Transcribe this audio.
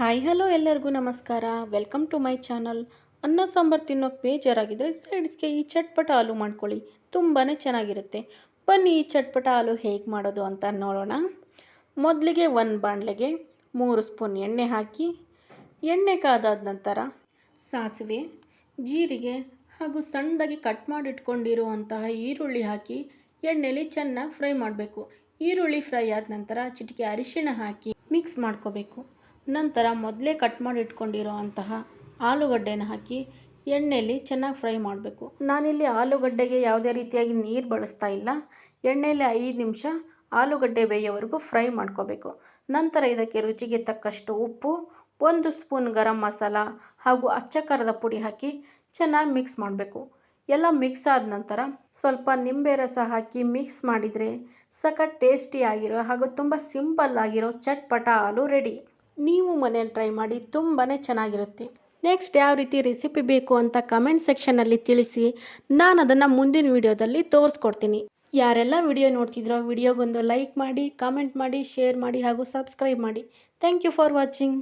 Hi, hello ಎಲ್ಲರಿಗೂ ನಮಸ್ಕಾರ. Welcome to my channel. ಅನ್ನ, ಸಾಂಬಾರು ತಿನ್ನೋಕೆ ಬೇಜಾರಾಗಿದ್ದರೆ ಸೈಡ್ಸ್ಗೆ ಈ ಚಟ್ಪಟ ಆಲೂ ಮಾಡ್ಕೊಳ್ಳಿ. ತುಂಬಾ ಚೆನ್ನಾಗಿರುತ್ತೆ. ಬನ್ನಿ, ಈ ಚಟ್ಪಟ ಆಲೂ ಹೇಗೆ ಮಾಡೋದು ಅಂತ ನೋಡೋಣ. ಮೊದಲಿಗೆ ಒಂದು ಬಾಣಲೆಗೆ ಮೂರು ಸ್ಪೂನ್ ಎಣ್ಣೆ ಹಾಕಿ, ಎಣ್ಣೆ ಕಾದಾದ ನಂತರ ಸಾಸಿವೆ, ಜೀರಿಗೆ ಹಾಗೂ ಸಣ್ಣದಾಗಿ ಕಟ್ ಮಾಡಿಟ್ಕೊಂಡಿರುವಂತಹ ಈರುಳ್ಳಿ ಹಾಕಿ ಎಣ್ಣೆಯಲ್ಲಿ ಚೆನ್ನಾಗಿ ಫ್ರೈ ಮಾಡಬೇಕು. ಈರುಳ್ಳಿ ಫ್ರೈ ಆದ ನಂತರ ಚಿಟಿಕೆ ಅರಿಶಿಣ ಹಾಕಿ ಮಿಕ್ಸ್ ಮಾಡ್ಕೋಬೇಕು. ನಂತರ ಮೊದಲೇ ಕಟ್ ಮಾಡಿ ಇಟ್ಕೊಂಡಿರೋ ಅಂತಹ ಆಲೂಗಡ್ಡೆನ ಹಾಕಿ ಎಣ್ಣೆಯಲ್ಲಿ ಚೆನ್ನಾಗಿ ಫ್ರೈ ಮಾಡಬೇಕು. ನಾನಿಲ್ಲಿ ಆಲೂಗಡ್ಡೆಗೆ ಯಾವುದೇ ರೀತಿಯಾಗಿ ನೀರು ಬಳಸ್ತಾ ಇಲ್ಲ. ಎಣ್ಣೆಯಲ್ಲಿ ಐದು ನಿಮಿಷ ಆಲೂಗಡ್ಡೆ ಬೇಯೋವರೆಗೂ ಫ್ರೈ ಮಾಡ್ಕೋಬೇಕು. ನಂತರ ಇದಕ್ಕೆ ರುಚಿಗೆ ತಕ್ಕಷ್ಟು ಉಪ್ಪು, ಒಂದು ಸ್ಪೂನ್ ಗರಂ ಮಸಾಲ ಹಾಗೂ ಅಚ್ಚ ಪುಡಿ ಹಾಕಿ ಚೆನ್ನಾಗಿ ಮಿಕ್ಸ್ ಮಾಡಬೇಕು. ಎಲ್ಲ ಮಿಕ್ಸ್ ಆದ ನಂತರ ಸ್ವಲ್ಪ ನಿಂಬೆ ರಸ ಹಾಕಿ ಮಿಕ್ಸ್ ಮಾಡಿದರೆ ಸಖತ್ ಟೇಸ್ಟಿ ಆಗಿರೋ ಹಾಗೂ ತುಂಬ ಸಿಂಪಲ್ ಆಗಿರೋ ಚಟ್ಪಟ ಹಾಲು ರೆಡಿ ನೀವು ಮನೇಲಿ ಟ್ರೈ ಮಾಡಿ ತುಂಬಾ ಚೆನ್ನಾಗಿರುತ್ತೆ. ನೆಕ್ಸ್ಟ್ ಯಾವ ರೀತಿ ರೆಸಿಪಿ ಬೇಕು ಅಂತ ಕಮೆಂಟ್ ಸೆಕ್ಷನಲ್ಲಿ ತಿಳಿಸಿ. ನಾನು ಅದನ್ನು ಮುಂದಿನ ವಿಡಿಯೋದಲ್ಲಿ ತೋರಿಸ್ಕೊಡ್ತೀನಿ. ಯಾರೆಲ್ಲ ವಿಡಿಯೋ ನೋಡ್ತಿದ್ರೋ ವಿಡಿಯೋಗೊಂದು ಲೈಕ್ ಮಾಡಿ ಕಾಮೆಂಟ್ ಮಾಡಿ ಶೇರ್ ಮಾಡಿ ಹಾಗೂ ಸಬ್ಸ್ಕ್ರೈಬ್ ಮಾಡಿ. Thank you for watching